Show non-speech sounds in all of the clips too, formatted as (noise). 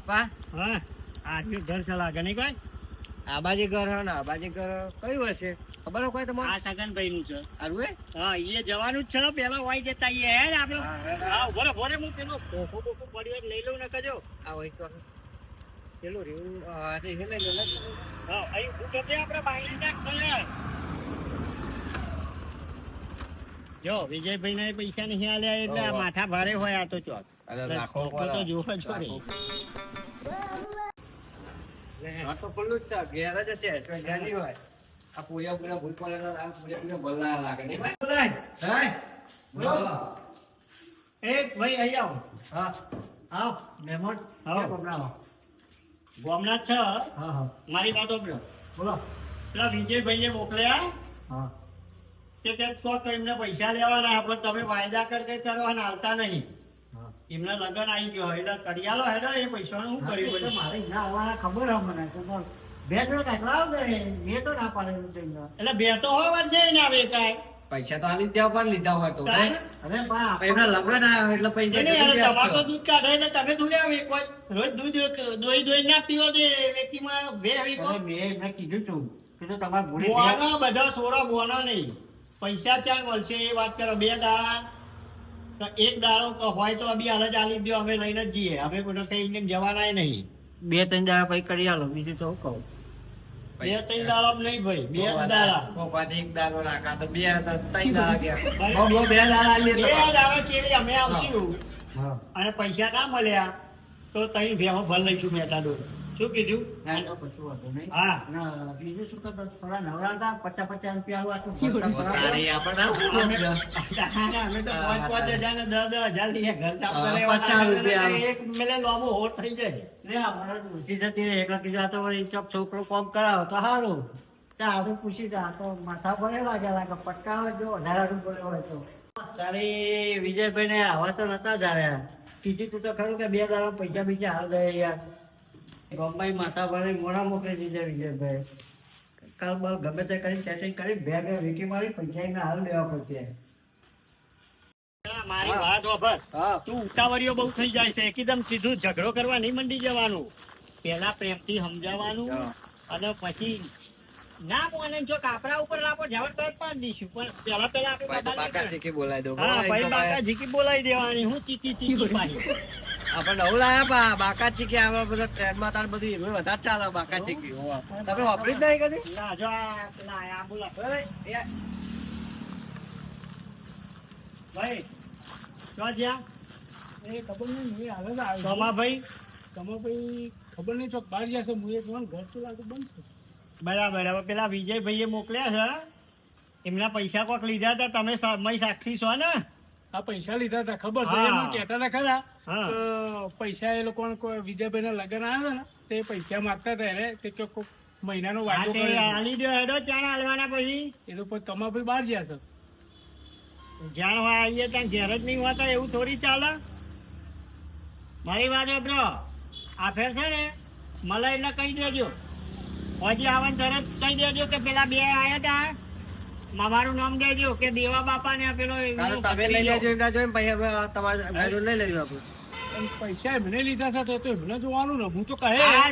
પપ્પા? હા આ ઘર ચલા ગણી કોઈ? આબાજી ઘર હે ને આબાજી ઘર કયું હશે ખબર હોય તમારે આ સગનભાઈ નું છે. આરું હા? એ જવાનું જ છે પેલા વાઈ જતા એ હે ને આપણે હા, બોલે હા. હા પેલો ખોખો બોખો પડ્યો એમ લઈ લઉં ને કજો. આ હોય તો. પેલું રેવું હા તે હે લઈ લો, હા અહીં હું તો આપણે બાઈ ના જો વિજયભાઈ ને પૈસા નહીં આલ્યા એટલે માથા ભારે હોય આ તો ચોક. ખોખો તો જોવા જોવો જ તો ખુલ્લું જ છે. ઘેર જ કોઈ ઘેર નહીં હોય આ પૂર્યા પૂર્યા ભૂત પડેલા આ પૂર્યા પૂર્યા ભલ્લા લાગે. ભાઈ? બોલો. એક ભાઈ અહીં આવો. હા. આવો. મહેમાન. આવો. ગોમના જ છે. હા હા. મારી વાત બોલો. પેલા વિજયભાઈએ મોકલ્યા. હા. તે કે તો એમને પૈસા લેવાના પણ તમે વાયદા કર કઈ કરો અને આવતા નહીં. એમને લગન આવી ગયો એટલે કરિયાલો હેડો એ પૈસા હું કર્યું બધું? મારે ના આવવાના ખબર હે મને. તો બે તો કેટલા આવશે તો ના પાડેલું એટલે બે તો હોવા છે ને આવે કાંઈ. પૈસા તો આલી દેવા પણ લીધા હોય તો અરે બા એમના લગ્ન આવ્યા એટલે પૈસા એને યાર વ્યાજ તમારે તો દૂધ કાઢો એટલે તમે દૂધ વેચો. રોજ દૂધ દોઈ દોઈ ના પીવો તે વ્યક્તિમાં બે વેચો. અરે મેં એમને કીધું તું કીધું તમારે ભૂલી બોના બધા સોરા ગોના નહીં. પૈસા ચાલ મળશે એ વાત કરો બે દાડા તો એક દાડો હોય તો અભી હાલ જ આલી દો અમે લઈને જ જઈએ. અમે કોઈ કઈ જવાના નહીં. બે ત્રણ દાડા પછી કરી આલો. બીજું તો કહું? બે ત્રણ દાડા નહીં (laughs) ભાઈ. બે દાડા. કોપાથી એક દાડો રાખા તો બે ત્રણ દાડા ગયા બે દાડા બે દાડા ચેલી અમે આવશું. અને પૈસા ના મળ્યા તો તઈ ભેહો ભર લઈશું મહેતા ડોર શું કીધું? ના તો વાંધો નહીં. હા. બીજું શું કરતો થોડા નવરા હતા પચાસ પચાસ રૂપિયા આલવા તો ભરતા ભરાવો. તારી આપણે ના અમે અમે તો પાંચ પાંચ હજાર ને દસ દસ હજાર લઈએ ઘર ચાપતા હા, રહેવાના. પચાસ રૂપિયા. એક મેલે લોબો હોટ થઈ જાય. લે આ મને તો ઊંચી જતી રહે. એટલે કીધું આ તો ચોક છોકરો કોમ કરાવો તો સારું ત્યાં આ તો પૂછી દે તો માથા પર લાગ્યા કે હોય જો અઢાર રૂપિયા હોય તો. તારી વિજયભાઈ ને આવા તો નતા જ આવ્યા કીધું તું તો ખરું કે બે દાડા પૈસા બીજા હાલ ગયા યાર. ગમે માથા ભરે મોડા મોકલી દીધા વિજયભાઈ. કાલ બાલ ગમે તે કરી સેટિંગ કરી બે બે વીકી મારી પૈસા એને હાલ દેવા પડશે. મારી વાત હોભળ. તું ઉતાવળીઓ બહુ થઈ જાય છે એકદમ સીધું ઝઘડો કરવા નહીં મંડી જવાનું. પેલા પ્રેમથી સમજાવવાનું અને પછી ના મોને જો કાપડા ઉપર લાપો જવર તો પાડી દઈશું પણ પેલા પેલા આપણે શીખી બોલાવી દો હા ભાઈ બાકા જીકી બોલાવી દેવાની હું ચીકી ચીકી (laughs) પાહી આપણે નવું લાયા પા બાકા ચીકી આવા બધા ટ્રેનમાં તાર બધું એનું વધારે ચાલે બાકા ચીકી. તમે વાપરી જ નહીં કદી? ના જો આ બોલા ભાઈ ભાઈ તો જ્યાં. એ ખબર નહીં હાલ જ આવ્યો તમા ભાઈ તમે ભાઈ ખબર નહીં ચોક બહાર જશે હું એક વાર ઘર તો લાગે બંધ છે બરાબર હવે પેલા વિજયભાઈએ મોકલ્યા છે. એમના પૈસા કોક લીધા હતા. તમે સમય સાક્ષી છો ને? આ પૈસા લીધા હતા ખબર છે? એમ કહેતા હતા ખરા. તો પૈસા એ લોકો વિજયભાઈ ના લગ્ન આવ્યા ને તે પૈસા માગતા હતા એટલે તે કોક મહિનાનો વાયદો કર્યો ચાણ હાલવાના પછી. એ લોકો તમારે પછી બહાર ગયા છો. જ્યાં હોય આવીએ ત્યાં ઘેર જ નહીં હોતા એવું થોડી ચાલે? મારી વાત બ્રો આ ફેર છે ને મલાઈ એટલે કહી દેજો. હજી આવન તરત કહી દેજો કે પેલા બે આવ્યા હતા મારું નામ દેજો કે દેવા બાપા ને પેલો તમે લઈ લેજો એમના જોઈને પછી તમારે લઈ લેજો આપણે. પૈસા એમને લીધા છે તો એમને જોવાનું ને હું તો કહે.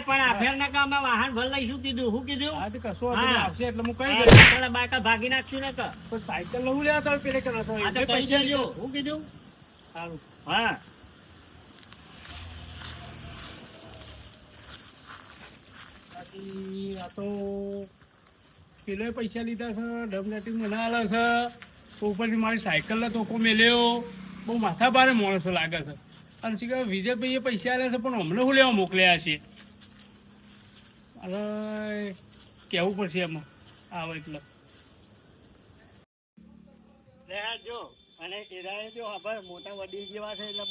પણ આફેર ના કામ વાહન ભર લઈશું કીધું શું કીધું? હા તો કશો. આવશે એટલે હું કહી દઉં પેલા બાકા ભાગી નાખશું ને તો સાયકલ લઉં લેવા તો પેલે કે નતો આ તો પૈસા લ્યો શું કીધું? સારું. હા. આ તો પેલોય પૈસા લીધા છે ડબલેટિંગ મને આલે છે. તો ઉપરથી મારી સાયકલ ને તોકો મેલ્યો. બહુ માથા ભારે માણસો લાગે છે. અને શું કહેવાય વિજયભાઈએ પૈસા આવ્યા છે પણ અમને શું લેવા મોકલ્યા છે? અને કહેવું પડશે એમાં? આવે એટલે જો. અને એરાએ જો ખબર મોટા વડીલ જેવા છે એટલે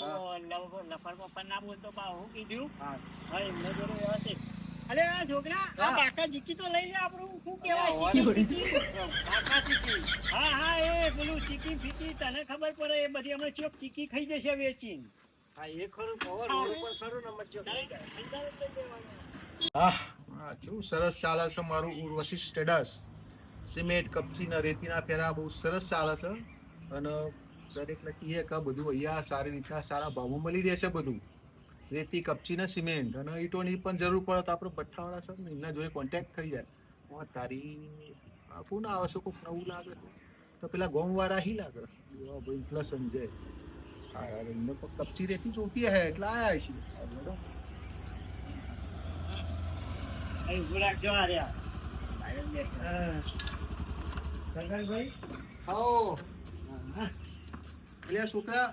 લફર પપ્પા ના બોલતો પા હું કીધું હા. એમને જોડે વ્યવસ્થિત અરે આ છોકરા આ બાકા જીકી તો લઈ જા આપણું શું કહેવાય? બાકા ચીકી હા હા એ પેલું ચીકી ફીકી તને ખબર પડે એ બધી અમે ચોક ચીકી ખાઈ જશે વેચીન. હા એ ખરું કહો ઉપર ખરું ને મચ્યો હા કેવું સરસ ચાલે છે મારું ઉર્વશી સ્ટેટસ સિમેન્ટ કપચીના રેતીના ફેરા બહુ સરસ ચાલે છે. અને દરેકને કહીએ કે બધું અહીંયા સારી રીતના સારા ભાવો મળી રહેશે બધું. રેતી કપચી ને સિમેન્ટ. અને ઈટોની પણ જરૂર પડે તો આપણે ભઠ્ઠાવાળા સર ને એમના જોડે કોન્ટેક્ટ થઈ જાય. ઓ તારી આપું કોણ આવે છે? કોઈક નવું લાગે તો પેલા ગોમવાળા હી લાગે. ભાઈ પ્લસ સમજે એમને કપચી રેતી જોતી હે એટલે આયા છીએ બરાબર. હા. હા. છોકરા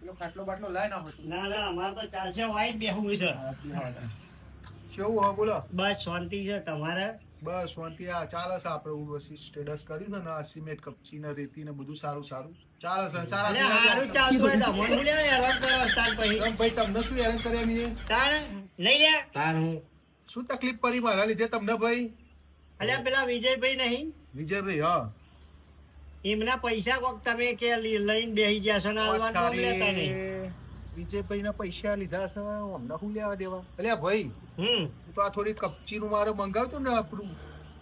પેલો ખાટલો બાટલો લાઈ નાખો છો. ના ના અમારે તો ચાલશે વાઈ જ છે. કેવું હો બોલો? બસ શાંતિ છે તમારે? બસ શાંતિ આ ચાલે છે આપણે ઉર્વશી સ્ટેટસ કર્યું છે ને આ સિમેન્ટ કપચી ને રેતી ને બધું સારું સારું. ચાલે છે સારા અરે ચાલતું હોય તો મને બોલ્યા હેરાન કરો તાર પછી. ભાઈ તમને શું હેરાન કરે મીએ? તાર? નહીં લે? તાર હું? શું તકલીફ પડી મારા લીધે તમને ભાઈ? અલ્યા પેલા વિજયભાઈ નહીં? વિજયભાઈ હા. એમના પૈસા કોક તમે કે લઈને બેસી ગયા છો ને હાલવાનું કોમ લેતા નહીં? વિજયભાઈ ના પૈસા લીધા છે અમને શું લેવા દેવા? અલ્યા ભાઈ હમ. તું તો આ થોડી કપચી નું મારે મંગાવતું ને આપણું.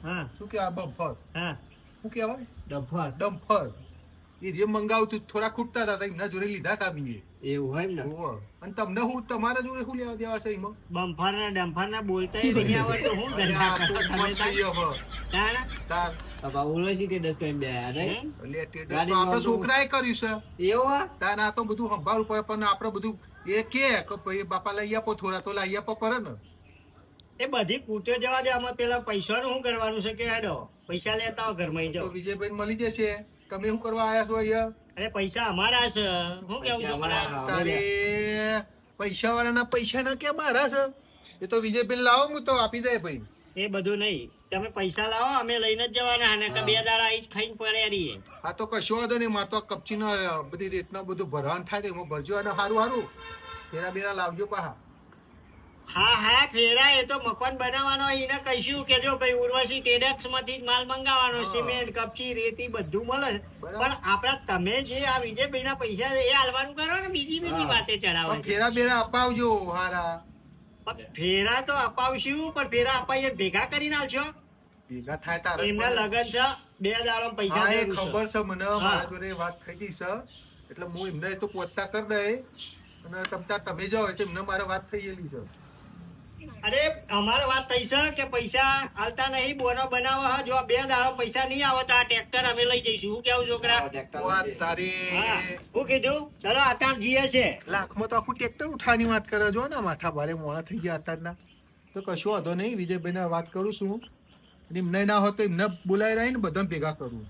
હા. શું કે આ બફર હા. શું કહેવાય? ડફર ડમ્ફર. એ જે મંગાવતું થોડા ખૂટતા હતા એમના જોડે લીધા હતા બીએ એવું હોય ને? અને તમને હું તમારા જોડે શું લેવા દેવા છે એમાં? બમ્ફર ને ડમ્ફર ને બોલતા નહીં આવડતું હું? આપણે છોકરાએ કર્યું છે. એવું તારા આ તો બધું સંભાળ ઉપર પણ આપણે બધું એ કે ભાઈ બાપા લઈ આપો થોડા તો લઈ આપો પર ને. એ બધી કૂટ્યો જવા દે આમાં પેલા પૈસાનું શું કરવાનું છે કે હેડો? પૈસા લેતા ઘરમાં જાઓ. વિજયભાઈ મળી જશે. તમે શું કરવા આયા છો અહીંયા? અરે પૈસા અમારા છે. શું કેવું છું? અમારા. તારે પૈસા વાળાના પૈસા ના કે મારા છે? એ તો વિજયભાઈ લાવો હું તો આપી દે ભાઈ. એ બધું નહીં. તમે પૈસા લાવો અમે લઈને જ જવાના. અને કે બે દાડા અહીં જ ખાઈને પડ્યા રહીએ. આ તો કશો વાંધો નહીં. મારે તો કપચી બધી રીતના બધું ભરવાનું થાય તો એમાં ભરજો. અને સારું સારું ફેરા બેરા લાવજો પાહા હા હા ફેરા એ તો મકાન બનાવવાનો એને કહીશું કે જો ભાઈ ઉર્વશી ટેડેક્સમાંથી માલ મંગાવવાનો સિમેન્ટ કપચી રેતી બધું મળે. પણ આપડા તમે જે આ વિજયભાઈ ના પૈસા એ હાલવાનું કરો ને બીજી બીજી. વાતે ચડાવો ફેરા બેરા અપાવજો હારા. ફેરા તો અપાવશું પણ ફેરા અપાઈએ ભેગા કરીને આવશો ભેગા થાય તારે એમના લગન છે બે દાડો પૈસા એ ખબર છે મને. મારા જોડે વાત થઈ ગઈ છે. એટલે હું એમને તો પોતા કરી દે અને તમ તાર તમે જાઓ એટલે એમને મારે વાત થઈ ગયેલી છે. અરે અમારે વાત થઈ છે કે પૈસા હાલતા નહીં બોનો બનાવો હા જો બે દાડો પૈસા નહીં આવે તો આ ટ્રેક્ટર અમે લઈ જઈશું. શું કેવું છોકરા? તારી. હા શું કીધું? ચલો અત્યારે જીએ છે. લાખમાં તો આખું ટ્રેક્ટર ઉઠાવાની વાત કરે જો ને. માથા ભારે મોડા થઈ ગયા અત્યારના તો કશું વાંધો નહીં વિજયભાઈને વાત કરું છું એમને ના હોય તો એમને બોલાવી રહી ને બધા ભેગા કરું.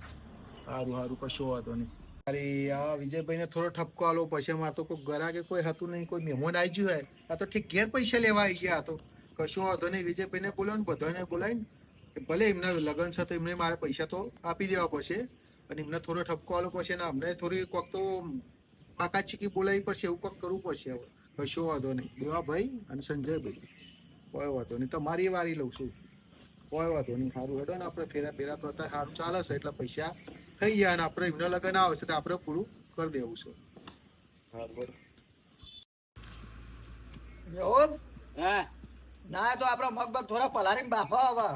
સારું સારું કશું વાંધો નહીં. અરે આ વિજયભાઈને થોડો ઠપકો આલો, પછી મારે તો કોઈ ગરા કે કોઈ હતું નહીં, કોઈ મહેમાન આવી ગયું હોય. આ તો ઠીક ઘેર પૈસા લેવા આવી ગયા તો કશું વાંધો નહીં. વિજયભાઈને બોલાવો ને બધાને બોલાવીને, કે ભલે એમને લગ્ન છે તો એમને મારે પૈસા તો આપી દેવા પડશે, અને એમને થોડો ઠપકો આલો પડશે ને અમને થોડી કોક તો પાકા ચીકી બોલાવી પડશે, એવું કોક કરવું પડશે હવે. કશો વાંધો નહીં. દેવાભાઈ અને સંજયભાઈ. કોઈ વાંધો નહીં. તમારી વારી લઉં છું. કોઈ વાંધો નહીં. સારું હેડો ને આપણે ફેરા ફેરા તો અત્યારે સારું ચાલે છે, એટલે પૈસા થઈ ગયા અને આપણે એમના લગ્ન આવે છે તો આપણે પૂરું કરી દેવું છે. હા? ના તો આપડે મગ બગ થોડા પલારીને બાફા હવે.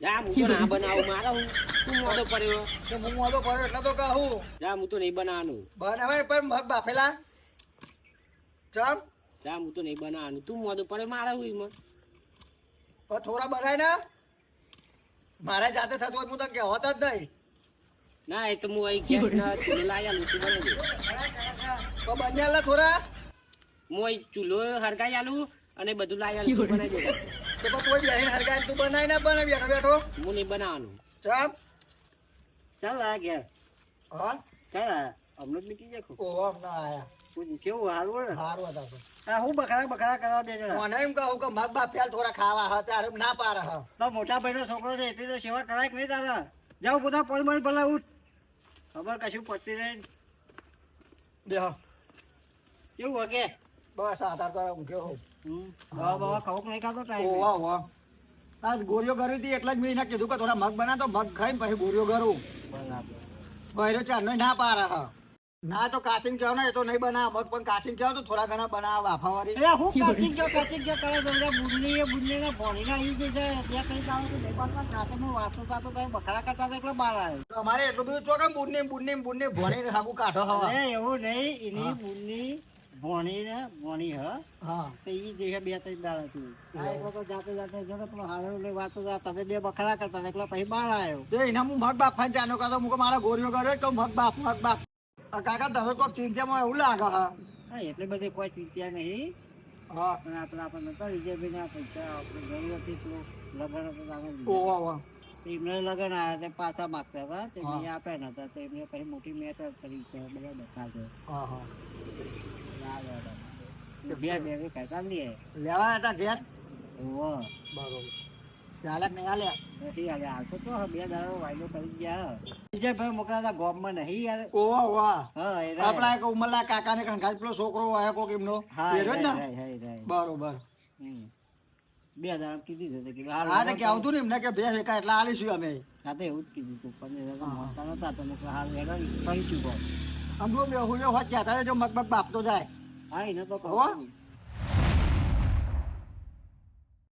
જા હું તો ના બનાવું મારે હું શું મોટો પડ્યો? તો હું મોટો પડ્યો એટલે તો કહું. જા હું તો નહીં બનાવવાનું બનાવે પણ મગ બાફેલા? ચમ? જા હું તો નહીં બનાવવાનું તું મોટો પડે મારે હું એમાં? થોડા બનાય ને? મારે જાતે થતું હોય હું તો કહેવત જ નહીં. ના એ તો હું અહીં ગેસ ના ચૂલો લાવી આલું તું બનાવી દે તો બન્યા લે થોડા હું અહીં ચૂલો હરગાઈ આલું અને બધું લાવી લઉં બનાવી દે તો પણ કોઈ બેહીને હરગાઈ તું બનાય ના બને બેઠો બેઠો. હું નહીં બનાવવાનું ચાપ ચાલ આ ગયા હા? ચાલ આ હમણાં જ નીકળી જાય ઓહો હમણાં આયા. કેવું હારું હતા હા હું બખરા બખરા કરવા મને એમ કહું કે મગ બાફ્યા થોડા ખાવા હા ત્યારે ના પાડે હા. તો મોટા ભાઈનો છોકરો છે એટલી તો સેવા કરાય કે નહીં તારા? જાઓ બધા પોણી મળી ભલે ઉઠ. ખબર કશું પડતી નહીં બેહો કેવું વાગે? બસ આધાર તો ઊંઘ્યો. હોઉં. દવા બવા ખાવું નહીં ખાતો ટાઈમ ઓહો ઓહો આ ગોળીઓ કરી હતી એટલે જ મેં કીધું કે થોડા મગ બના તો મગ ખાઈને પછી ગોળીઓ કરું. બહેરો ચાર ના પારે હા. ના તો કાચીન કયો ને એ તો નહીં બનાવ મગ પણ કાચીન કયો તો થોડા ઘણા બનાવ વાફાવાળી એટલે હું કાચી કયો કાચી કયો કરે તો બધા એ બુડની ને ભોણી ના આવી જશે ત્યાં કઈ કામ તો નહીં પાડતા કાચી નું વાસુ કાતો કઈ બકરા કરતા હતા એટલે બાર આવ્યો અમારે એટલું બધું ચોકે બુડની બુડની બુડની ભણી સાબુ કાઢો હવા. એવું નહીં એની બુડની ભોણી ને ભોણી હ. હા. તો ઈ જે બે ત્રણ દાડા થી. આ તો જાતે જાતે જો ને પેલો હારો લઈ વાતો તમે બે બખરા કરતા એટલે એકલો પછી બહાર આવ્યો. તો એના હું મગ બાપ ચાનો કાતો મુકો મારા ગોરીઓ કર્યો તો મગ બાપ મગ બાપ આ કાકા તમે કોઈ ચિંતામાં એવું લાગે હા હા એટલે બધી કોઈ ચિંતા નહીં હા પણ આપણે વિજયભાઈ ના પૈસા હતી હતું એમને લગન આવ્યા પાછા માગતા હતા તે. મેં આપ્યા નતા તો એમને પછી મોટી મેટર કરી છે બધા બે બે ખાતા લઈએ લેવા હતા ઘેર બરોબર ચાલે નહીં હાલે. નથી હવે આવતો તો બે દાડો વાયદો કરી ગયા વિજયભાઈ મોકલાતા ગોમમાં નહીં યાર. ઓ વાહ હા એ રહ્યા. આપડા એક ઉમરલા કાકા ને પેલો છોકરો આવ્યો કોક એમનો. હા એ રહ્યો જ ને? રાય, રાય, રાય. બરોબર. બે દાડા કીધી છે કે હા તો કે આવતું ને એમને કે બે એટલા આલીશું અમે. સાથે એવું જ કીધું તું પણ એ નતા તો મેં હાલ વેડો ફરી ચૂકો બે હોત જો બાપતો જાય. હા એને તો કહું.